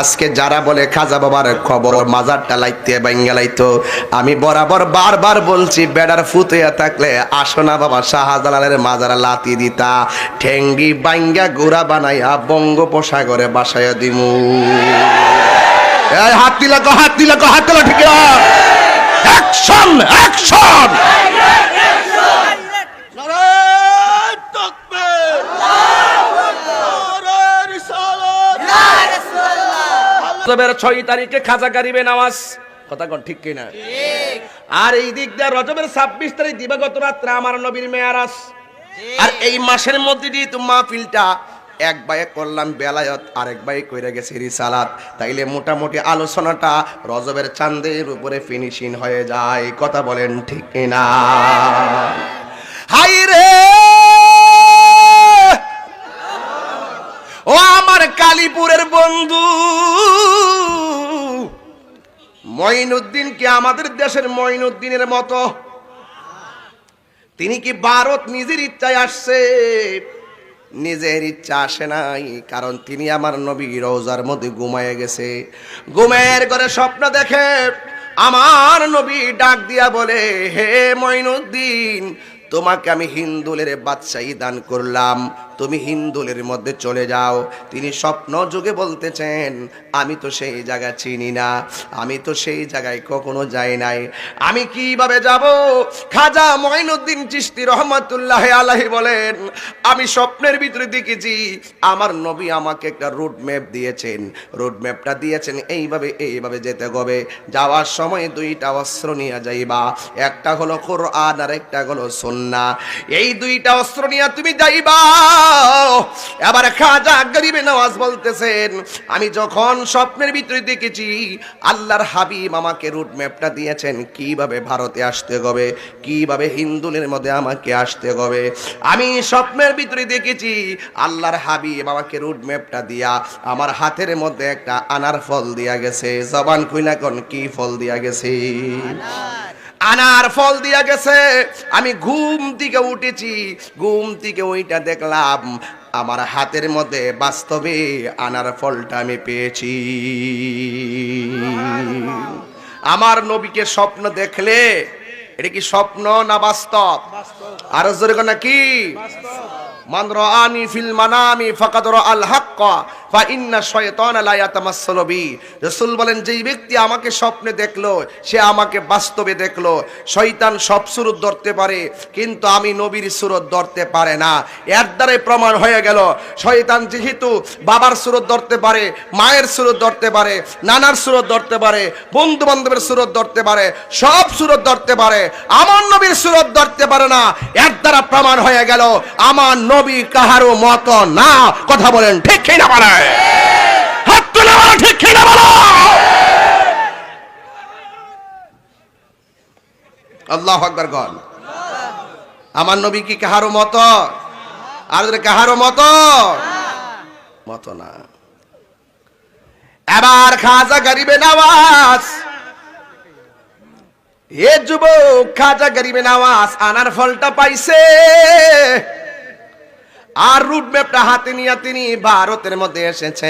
আজকে যারা বলে খাজা বাবার খবর মাজারটা লাইতে বাঙ্গালাইতো আমি বরাবর বারবার বলছি, বেড়ার ফুতুয়া থাকলে আসো না বাবা, শাহজালালের মাজারা লাতি দিতা। ঠেঙ্গি বাঙ্গা গোড়া বানাইয়া বঙ্গোপসাগরে বাসায়া দিমু। হাত দিলা হাত দিলা হাত দিলা ঠিক অ্যাকশন অ্যাকশন রজবের ছয় তারিখে খাজা গারিবে নামাজ। কথা কন ঠিক কিনা? আর এই দিক দিয়ে রজবের ছাব্বিশ তারিখ দিবাগত রাত্রে আমার নবীর মেয়ারাস আর এই মাসের মধ্যে দিয়ে তো মাহফিলটা এক বায়ে করলাম বেলায়ত আরেক বায়ে কইরা গেছে রিসালাত তাইলে মোটামুটি আলোচনাটা রজবের চাঁদের উপরে ফিনিশিং হয়ে যায়। কথা বলেন ঠিক কিনা? হাই রে মঈনুদ্দিন কি আমাদের দেশের মঈনুদ্দিনের মতো? তিনি কি ভারত নিজের ইচ্ছায় আসছে? নিজের ইচ্ছা আসে নাই, কারণ তিনি আমার নবী রোজার মধ্যে ঘুমায় গেছে। ঘুমের করে স্বপ্ন দেখে আমার নবী ডাক দিয়া বলে, হে মঈনুদ্দিন, তোমাকে আমি হিন্দুলের বাদশাহী দান করলাম। তুমি হিন্দুলের মধ্যে চলে যাও। তিনি স্বপ্ন যুগে বলতেছেন, আমি তো সেই জায়গা চিনি না। আমি তো সেই জায়গায় কখনো যাই নাই। আমি কীভাবে যাব? খাজা মঈনুদ্দিন চিশতি রহমতুল্লাহ আলাহি বলেন, আমি স্বপ্নের ভিতরে দেখেছি, আমার নবী আমাকে একটা রুট ম্যাপ দিয়েছেন। রুট ম্যাপটা দিয়েছেন, এইভাবে এইভাবে যেতে হবে। যাওয়ার সময় দুইটা অস্ত্র নিয়ে যাইবা। একটা হলো কোরআন আর একটা হলো সন্না এই দুইটা অস্ত্র নিয়ে তুমি যাইবা। এবার খাজা গরিবে নওয়াজ বলতেছেন, আমি যখন স্বপ্নের ভিতরে দেখেছি, আল্লাহর হাবিব আমাকে রুট ম্যাপটা দিয়েছেন, কীভাবে ভারতে আসতে হবে, কীভাবে হিন্দুলের মধ্যে আমাকে আসতে হবে। আমি স্বপ্নের ভিতরে দেখেছি, আল্লাহর হাবিব আমাকে রুট ম্যাপটা দিয়া, আমার হাতের মধ্যে একটা আনার ফল দিয়া গেছে। জবান খুইলা কি ফল দিয়া গেছে? আনার ফল দিয়া গেছে। আমি ঘুম থেকে উঠেছি, ঘুম থেকে ওইটা দেখলাম, আমার হাতের মধ্যে বাস্তবে আনার ফলটা আমি পেয়েছি। আমার নবীকে স্বপ্ন দেখলে, এটা কি স্বপ্ন না বাস্তব? আরও জোরে না কি? মান রাআনি ফিল মানামি ফাকাদ রাআল হাক্কা, ফা ইন্না শাইতানা লা ইয়াতামাসসালু বি। রাসূল বলেন, যেই ব্যক্তি আমাকে স্বপ্নে দেখল, সে আমাকে বাস্তবে দেখল। শয়তান সব সুরত ধরতে পারে, কিন্তু আমি নবীর সুরত ধরতে পারে না। এর দ্বারাই প্রমাণ হয়ে গেল, শয়তান যেহেতু বাবার সুরত ধরতে পারে, মায়ের সুরত ধরতে পারে, নানার সুরত ধরতে পারে বন্ধু বান্ধবের সুরত ধরতে পারে, সব সুরত ধরতে পারে, আমার নবীর সুরত ধরতে পারে না। এর দ্বারা প্রমাণ হয়ে গেল, আমার নবী কাহারও মত না, কথা বলেন ঠিক কিনা বলে? হাত তুলে বলো ঠিক কিনা বলো? আল্লাহ আকবার গল আমার নবী কি কাহারও মত? আর কাহারও মত? মত না। এবার খাজা গরিবে নওয়াজ। এ যুবক খাজা গরিবে নওয়াজ আনার ফলটা পাইছে। আর রুট ম্যাপটা হাতে নিয়ে তিনি ভারতের মধ্যে এসেছে